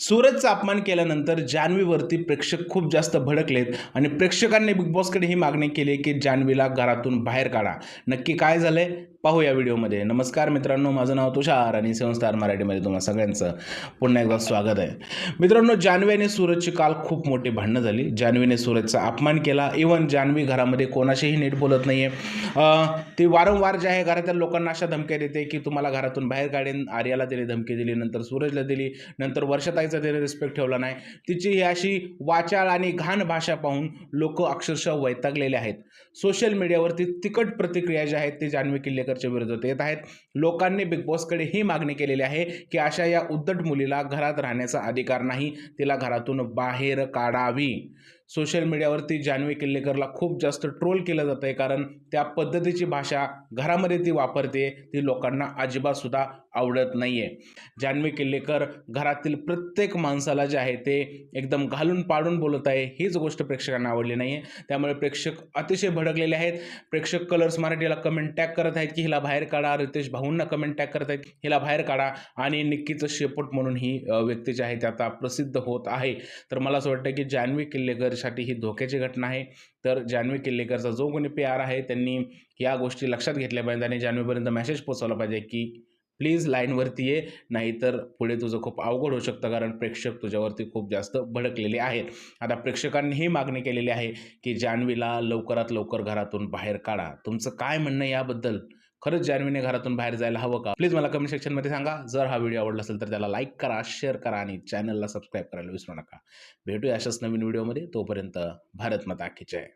सूरजचा अपमान केल्यानंतर जान्हवीवरती प्रेक्षक खूप जास्त भडकलेत आणि प्रेक्षकांनी बिग बॉसकडे ही मागणी केली की जान्हवीला घरातून बाहेर काढा. नक्की काय झालंय? पाहू या व्हिडिओमध्ये. नमस्कार मित्रांनो माझं नाव तुषार आणि सेवन स्टार मराठीमध्ये तुम्हाला सगळ्यांचं पुन्हा एकदा स्वागत आहे. मित्रांनो जान्हवी आणि सूरजची काल खूप मोठी भांडणं झाली. जान्हवीने सूरजचा अपमान केला. इवन जान्हवी घरामध्ये कोणाशीही नीट बोलत नाही आहे ती वारंवार जे आहे घरातील लोकांना अशा धमक्या देते की तुम्हाला घरातून बाहेर काढेन. आर्याला दिली धमकी दिली नंतर सूरजला दिली नंतर वर्षताईचा तिने रिस्पेक्ट ठेवला नाही. तिची ही अशी वाचाळ आणि घाण भाषा पाहून लोक अक्षरशः वैतागलेले आहेत. सोशल मीडियावरती तिकट प्रतिक्रिया ज्या आहेत ते जान्हवी किल्लेकरच्या विरोधात येत आहेत. लोकांनी बिग बॉसकडे ही मागणी केलेली आहे की अशा या उद्धट मुलीला घरात राहण्याचा अधिकार नाही. तिला घरातून बाहेर काढावी. सोशल मीडियावरती जान्हवी किल्लेकरला खूप जास्त ट्रोल केलं जातं आहे कारण त्या पद्धतीची भाषा घरामध्ये ती वापरते. ती लोकांना अजिबातसुद्धा आवडत नाही आहे जान्हवी किल्लेकर घरातील प्रत्येक माणसाला जे आहे ते एकदम घालून पाडून बोलत आहे. हीच गोष्ट प्रेक्षकांना आवडली नाही आहे त्यामुळे प्रेक्षक अतिशय भडकलेले आहेत. प्रेक्षक कलर्स मराठीला कमेंट टॅग करत आहेत की हिला बाहेर काढा. रितेश भाऊंना कमेंट टॅग करत आहेत हिला बाहेर काढा. आणि निक्कीचं शेपूट म्हणून ही व्यक्ती जी आहे ती आता प्रसिद्ध होत आहे. तर मला असं वाटतं की जान्हवी किल्लेकरसाठी ही धोक्याची घटना आहे. तर जान्हवी किल्लेकरचा जो कोणी पी आर आहे त्यांनी या गोष्टी लक्षात घेतल्या पाहिजे आणि जान्हवीपर्यंत मेसेज पोचवला पाहिजे की प्लीज लाईनवरती ये नाहीतर पुढे तुझं खूप अवघड होऊ शकतं कारण प्रेक्षक तुझ्यावरती खूप जास्त भडकलेले आहेत. आता प्रेक्षकांनी ही मागणी केलेली आहे की जान्हवीला लवकरात लवकर घरातून बाहेर काढा. तुमचं काय म्हणणं याबद्दल? खरंच जान्हवीने घरातून बाहेर जायला हवं का? प्लीज मला कमेंट सेक्शनमध्ये सांगा. जर हा व्हिडिओ आवडला असेल तर त्याला लाईक करा शेअर करा आणि चॅनलला सबस्क्राईब करायला विसरू नका. भेटूया अशाच नवीन व्हिडिओमध्ये तोपर्यंत भारत माता की जय.